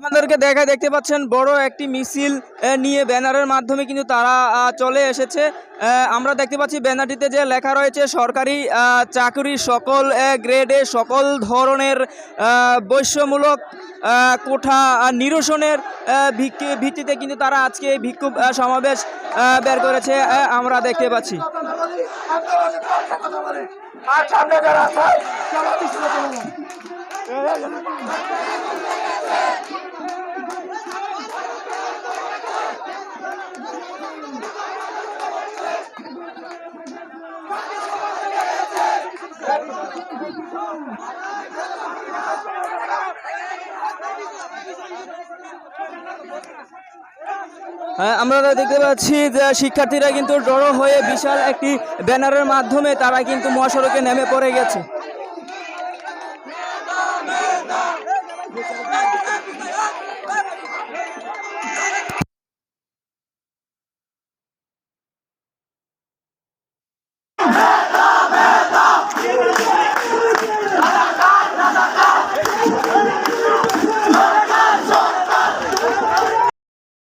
আপনাদেরকে দেখা দেখতে পাচ্ছেন বড় একটি মিছিল নিয়ে ব্যানারের মাধ্যমে কিন্তু তারা চলে এসেছে। আমরা দেখতে পাচ্ছি ব্যানারটিতে যে লেখা রয়েছে, সরকারি চাকরি সকল গ্রেডে সকল ধরনের বৈশ্যমূলক কোঠা নিরসনের ভিত্তিতে কিন্তু তারা আজকে বিক্ষোভ সমাবেশ বের করেছে আমরা দেখতে পাচ্ছি। আর সামনে যারা হ্যাঁ, আমরা দেখতে পাচ্ছি যে শিক্ষার্থীরা কিন্তু জড়ো হয়ে বিশাল একটি ব্যানারের মাধ্যমে তারা কিন্তু মহাসড়কে নেমে পড়ে গেছে।